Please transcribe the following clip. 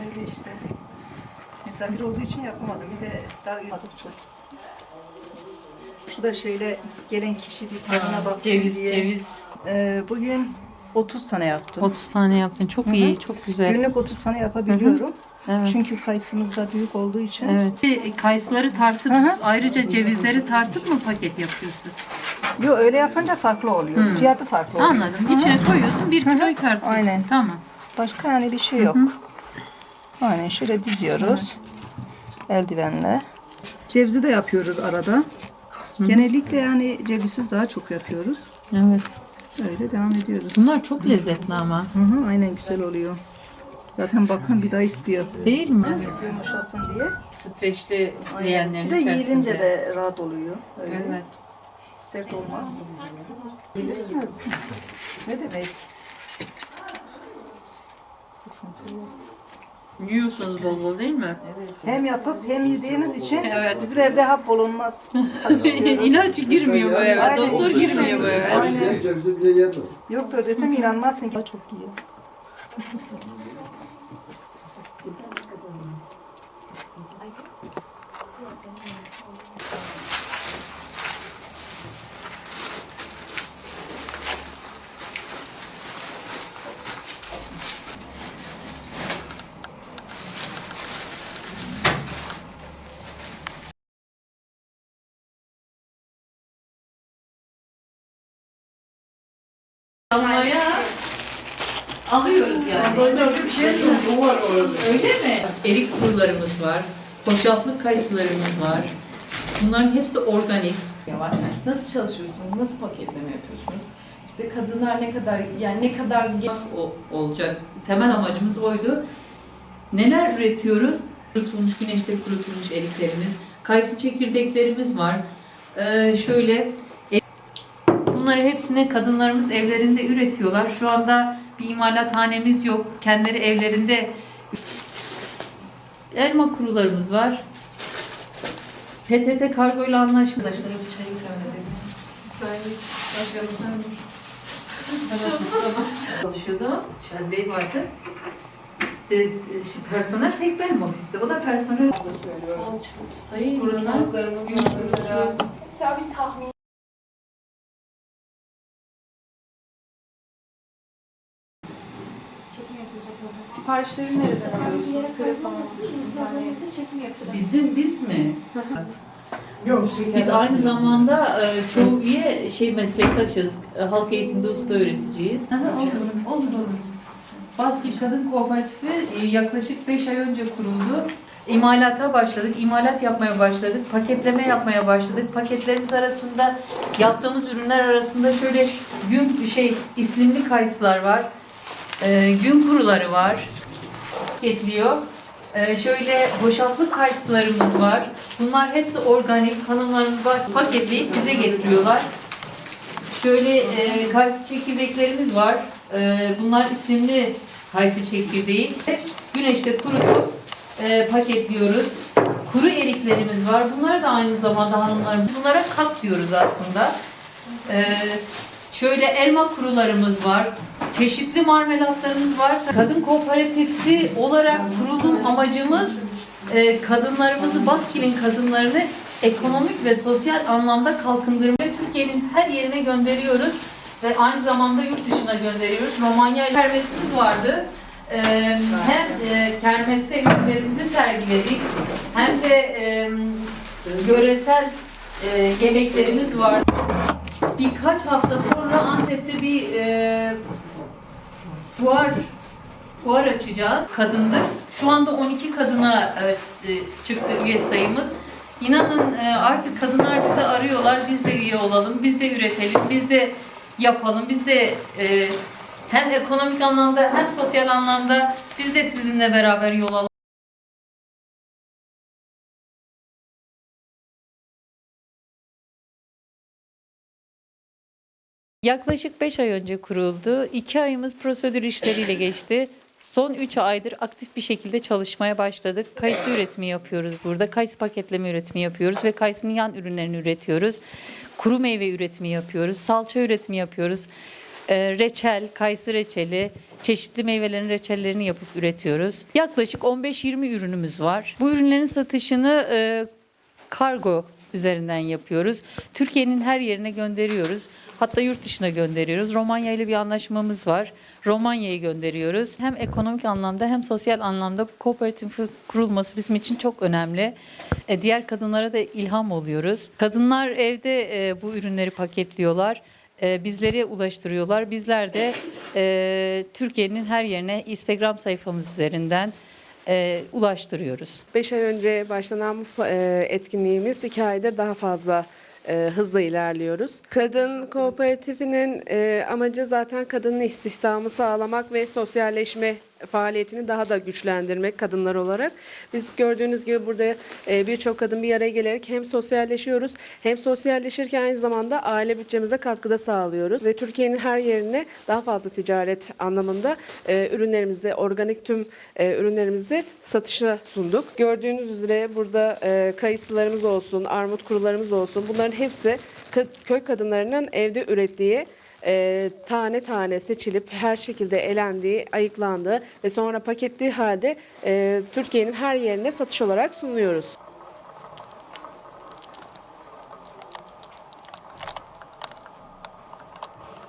Öyle işte. Misafir olduğu için yapamadım. Bir de daha yapmadık çok. Şu da şöyle gelen kişi bir tadına baksın Ceviz, diye. ceviz. Ee, bugün 30 tane yaptım. 30 tane yaptın. Çok Hı hı. iyi, çok güzel. Günlük 30 tane yapabiliyorum. Evet. Çünkü kayısımız da büyük olduğu için. Evet. Kayısıları tartıp hı. ayrıca cevizleri tartıp mı paket yapıyorsun? Yo öyle yapınca farklı oluyor. Fiyatı farklı oluyor. Anladım. İçine koyuyorsun, bir kiloyu tartıyorsun. Aynen. Tamam. Başka yani bir şey yok. Aynen şöyle diziyoruz. Eldivenle. Cevizi de yapıyoruz arada. Genellikle yani cevizsiz daha çok yapıyoruz. Evet. Öyle devam ediyoruz. Bunlar çok lezzetli ama. Hı hı, aynen güzel oluyor. Zaten bakın bir daha istiyor. Değil mi? Yumuşasın diye. Streçli Aynen. diyenlerin Bir de yiyilince de rahat oluyor. Öyle. Evet. Sert olmaz. Bilirsiniz. Ne demek? Yiyorsunuz bol bol değil mi? Hem yapıp hem yediğimiz için Evet. bizim evde hap bulunmaz. İlaç girmiyor bu eve. Aynen. Doktor girmiyor bu eve. Aynen. Yoktur desem inanmazsın ki. Çok yiyor. alıyoruz yani. Öyle mi? Erik kurularımız var. Hoşaflık kayısılarımız var. Bunların hepsi organik. var. Nasıl çalışıyorsunuz? Nasıl paketleme yapıyorsunuz? İşte kadınlar ne kadar yani ne kadar O, olacak. Temel amacımız oydu. Neler üretiyoruz? Kurutulmuş, güneşte kurutulmuş eriklerimiz. Kayısı çekirdeklerimiz var. Ee, şöyle e- Bunları hepsini kadınlarımız evlerinde üretiyorlar. Şu anda bir imalathanemiz yok. Kendileri evlerinde elma kurularımız var. PTT kargo ile anlaşma. Arkadaşlara bir çay ikram edelim. Çalışıyordu. Şerbi Bey vardı. De, de, şey, personel tek benim ofiste. O da personel. Sayın Kurutmalıklarımız var mesela. Mesela bir tahmin Siparişleri nereden alıyorsunuz? Telefon, internet. çekim yapacağız. Bizim biz mi? Biz aynı zamanda e, çoğu üye şey meslektaşız. E, Halk eğitimde usta öğreticiyiz. olur, olur, olur. Baski Kadın Kooperatifi e, yaklaşık 5 ay önce kuruldu. İmalata başladık, imalat yapmaya başladık, paketleme yapmaya başladık. Paketlerimiz arasında yaptığımız ürünler arasında şöyle gün şey islimli kayısılar var. E, gün kuruları var. Paketliyor. Ee, şöyle hoşaflı kayısılarımız var. Bunlar hepsi organik. Hanımlarımız bahçe paketleyip bize getiriyorlar. Şöyle e, kayısı çekirdeklerimiz var. E, bunlar isimli kayısı çekirdeği. Güneşte kurutup e, paketliyoruz. Kuru eriklerimiz var. Bunlar da aynı zamanda hanımlarımız. Bunlara kap diyoruz aslında. E, şöyle elma kurularımız var. Çeşitli marmelatlarımız var. Kadın kooperatifi olarak kurulum amacımız e, kadınlarımızı, Baskil'in kadınlarını ekonomik ve sosyal anlamda kalkındırmaya Türkiye'nin her yerine gönderiyoruz. Ve aynı zamanda yurt dışına gönderiyoruz. Romanya kermesimiz vardı. E, hem e, kermeste ürünlerimizi sergiledik hem de e, yöresel e, yemeklerimiz var. Birkaç hafta sonra Antep'te bir e, fuar fuar açacağız. Kadındık. Şu anda 12 kadına e, e, çıktı üye sayımız. İnanın e, artık kadınlar bizi arıyorlar. Biz de üye olalım, biz de üretelim, biz de yapalım, biz de hem ekonomik anlamda hem sosyal anlamda biz de sizinle beraber yol alalım. Yaklaşık 5 ay önce kuruldu. 2 ayımız prosedür işleriyle geçti. Son 3 aydır aktif bir şekilde çalışmaya başladık. Kayısı üretimi yapıyoruz burada. Kayısı paketleme üretimi yapıyoruz ve kayısının yan ürünlerini üretiyoruz. Kuru meyve üretimi yapıyoruz. Salça üretimi yapıyoruz. Ee, reçel, kayısı reçeli, çeşitli meyvelerin reçellerini yapıp üretiyoruz. Yaklaşık 15-20 ürünümüz var. Bu ürünlerin satışını e, kargo üzerinden yapıyoruz. Türkiye'nin her yerine gönderiyoruz. Hatta yurt dışına gönderiyoruz. Romanya ile bir anlaşmamız var. Romanya'ya gönderiyoruz. Hem ekonomik anlamda hem sosyal anlamda bu kooperatifin kurulması bizim için çok önemli. E, diğer kadınlara da ilham oluyoruz. Kadınlar evde e, bu ürünleri paketliyorlar. E, bizlere ulaştırıyorlar. Bizler de e, Türkiye'nin her yerine Instagram sayfamız üzerinden e, ulaştırıyoruz. 5 ay önce başlanan bu e, etkinliğimiz 2 aydır daha fazla e, hızla ilerliyoruz. Kadın kooperatifinin e, amacı zaten kadının istihdamı sağlamak ve sosyalleşme faaliyetini daha da güçlendirmek kadınlar olarak. Biz gördüğünüz gibi burada e, birçok kadın bir araya gelerek hem sosyalleşiyoruz hem sosyalleşirken aynı zamanda aile bütçemize katkıda sağlıyoruz ve Türkiye'nin her yerine daha fazla ticaret anlamında e, ürünlerimizi, organik tüm e, ürünlerimizi satışa sunduk. Gördüğünüz üzere burada kayısılarımız olsun, armut kurularımız olsun bunların hepsi kö- köy kadınlarının evde ürettiği e, tane tane seçilip her şekilde elendiği, ayıklandığı ve sonra paketli halde e, Türkiye'nin her yerine satış olarak sunuyoruz.